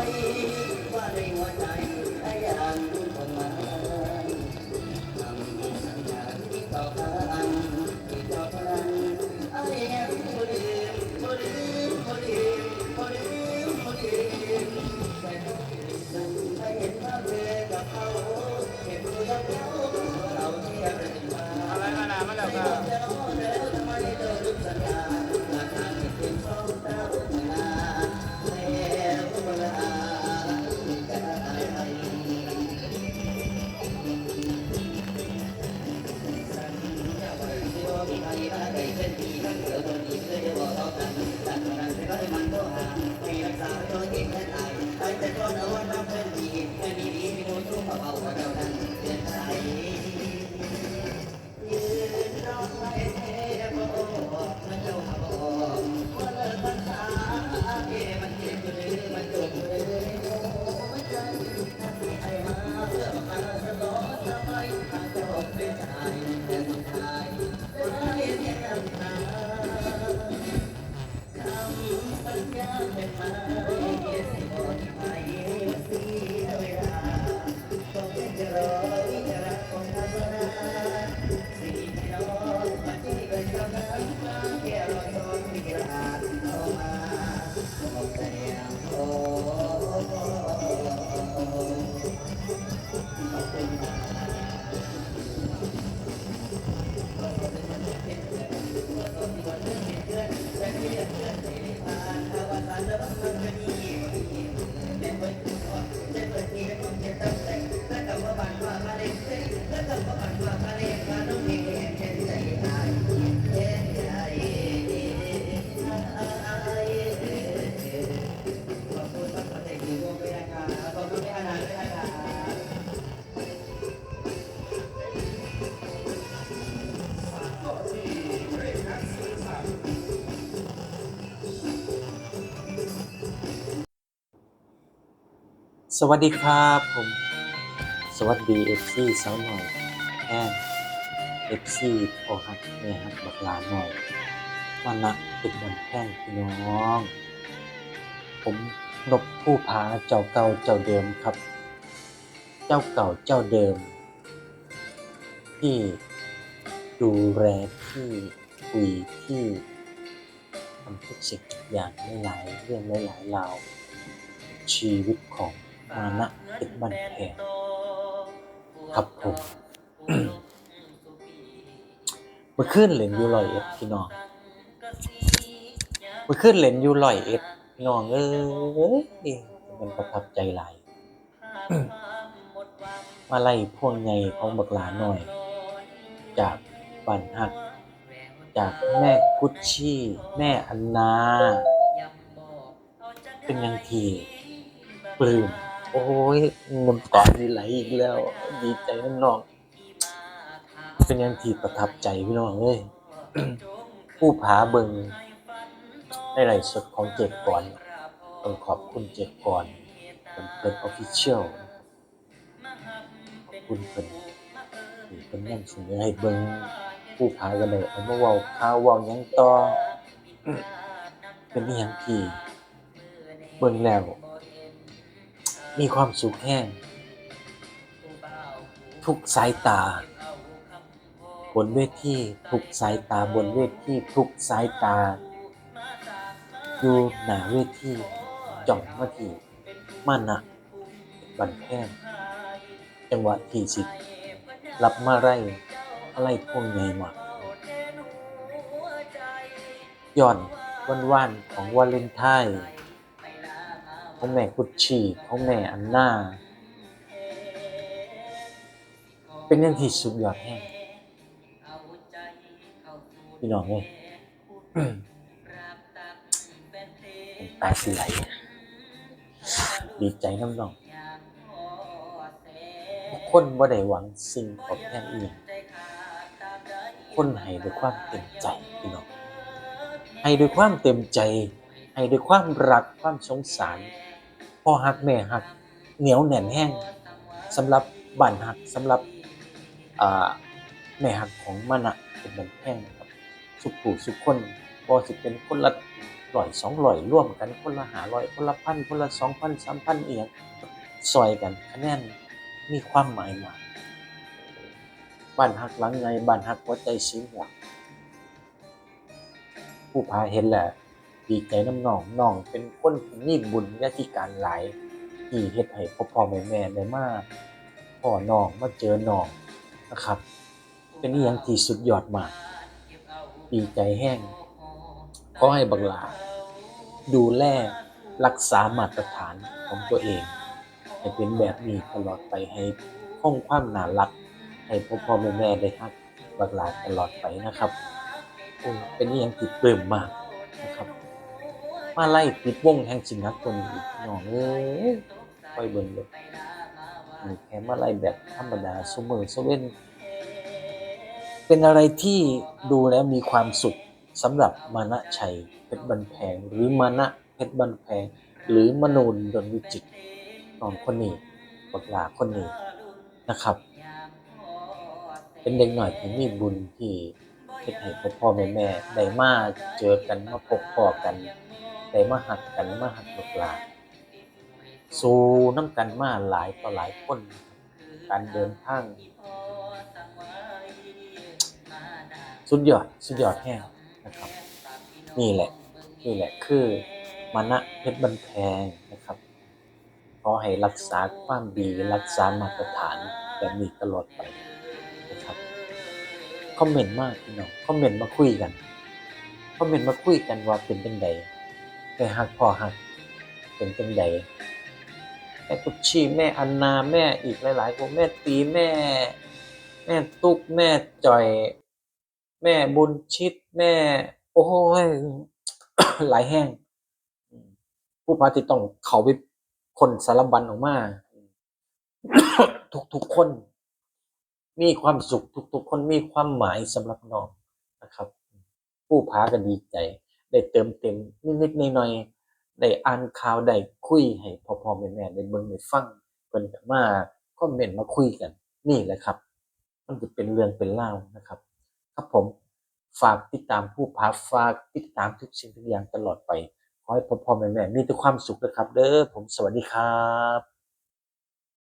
ใสวัสดีครับผม สวัสดีเอฟซีสาวหน่อยแอนเอฟซีพอฮักแม่ฮักบักหลาหน่อยวันนะเป็นวันแพ่งพี่น้อง ผมนบผู้พาเจ้าเก่าเจ้าเดิมครับ เจ้าเก่าเจ้าเดิม ที่ดูแลที่คุยที่ทำทุกสิ่งอย่างหลายเรื่องหลายราวชีวิตของ มานะเป็นบ้านแพงครับผมเมื่อคืนเล่นอยู่ลอยเอ็ดพี่น้องเมื่อคืนเล่นอยู่ลอยเอ็ดพี่น้องเอ้ยมันประทับใจหลายมาไล่พวงใหญ่ของบักหลาหน่อย จากบ้านฮัก จากแม่กุชชี่ แม่อันนา เป็นอยังทีปลื้ม โอ้ยน้ำตาดีไหลอีกแล้ว ดีใจน้ำนอง เป็นยังทีประทับใจพี่น้องเอ้ยผู้ผาเบิงในไลสดของเจ็บก่อนต้องขอบคุณเจ็บก่อนเป็นเปิดออฟฟิเชียลขอบคุณเป็นเป็นยังเสนอให้เบิงผู้ผากันเลยเอามาเว้าข่าววาหยังต่อเป็นอหยังที่เบิงแล้ว มีความสุขแห้ง ทุกสายตา บนเวทีทุกสายตาบนเวทีทุกสายตา อยู่หน้าเวทีจ่องมาที่มานะบันแพงจังหวะที่สิรับมาไร่อะไรพวกใหญ่มากย้อนวันวานของวาเลนไทน์ ขอแม่กุชชี่ขอแม่อันนาเป็นเรื่องที่สุดยอดแห้งพี่น้องเอ้ยตาสิไหลดีใจน้ำน้องคนบ่าได้หวังสิ่งตอบแทนอีหยังคนให้ด้วยความเต็มใจพี่น้องให้ด้วยความเต็มใจ ให้ด้วยความรักความสงสาร พ่อฮักแม่ฮัก เหนียวแน่นแห้งสำหรับบ้านฮักสำหรับแม่ฮักของมันอะเป็นบันแห้งครับสุขผู้สุขคนบ่สิเป็นคนละร้อยสองร้อยร่วมกันคนละหาร้อยคนละพันคนละสองพันสามพันเอียงซอยกันคะแนนมีความหมายมากบ้านฮักหลังไงบ้านฮักหัวใจสีม่วผู้พาเห็นแหละ ดีใจน้ำน้องน้องเป็นคนที่มีบุญญาธิการหลายที่เฮ็ดให้พ่อพ่อแม่แม่ได้มาพ่อน้องมาเจอน้องนะครับ เป็นอีหยังที่สุดยอดมาก ดีใจแห้งขอให้บักหลา ดูแลรักษามาตรฐานของตัวเอง ให้เป็นแบบนี้ตลอดไปให้คงความน่ารัก ให้พ่อพ่อแม่แม่ได้ฮักบักหลาตลอดไปนะครับโอ้เป็นอย่างที่ปลื้มมาก มาไล่ปิดวงแห่งสิงหักตัวนี้อีกน้องเอ้ยคอยเบิ่งเลยนี่แค่มาไล่แบบธรรมดาสมือสเว้นเป็นอะไรที่ดูแล้วมีความสุขสำหรับมานะชัยเพชรบันแพง หรือมานะเพชรบันแพง หรือมนูนดนวิจิตน้องคนนี้บักหลาคนนี้นะครับ เป็นเด็กหน่อยที่มีบุญที่เฮ็ดให้พ่อพ่อแม่แม่ได้มาเจอกันมาพบพ่อกัน ได้มาหักกันมาหักบักหลาสู่น้ำกันมาหลายต่อหลายคน การเดินทาง สุดยอด สุดยอดแห้งนะครับ นี่แหละ นี่แหละคือมานะเพชรบันแพงนะครับขอให้รักษาความดีรักษามาตรฐานแบบนี้ตลอดไปนะครับคอมเมนต์มากพี่น้องคอมเมนต์มาคุยกันคอมเมนต์มาคุยกันว่าเป็นจังใด แม่ฮักพ่อฮักเป็นจังใดแม่กุชชี่แม่อันนาแม่อีกหลายๆคนแม่ตีแม่ แม่ตุ๊กแม่จ่อย แม่บุญชิดแม่ โอ้ยหลายแห้งผู้พาที่ต้องเขาไปคนสารบันออกมาทุกๆคน มีความสุขทุกๆคนมีความหมายสำหรับน้องนะครับ ผู้พากันดีใจ ได้เติมเต็มนิดๆหน่อยๆได้อ่านข่าวได้คุยให้พ่อพ่อแม่แม่ได้เบิ่งได้ฟังเพิ่นก็มาคอมเมนต์มาคุยกัน นี่แหละครับ มันจะเป็นเรื่องเป็นเล่านะครับ ครับผมฝากติดตามผู้พาฝากติดตามทุกสิ่งทุกอย่างตลอดไปขอให้พ่อพ่อแม่แม่มีแต่ความสุขนะครับ เด้อผมสวัสดีครับ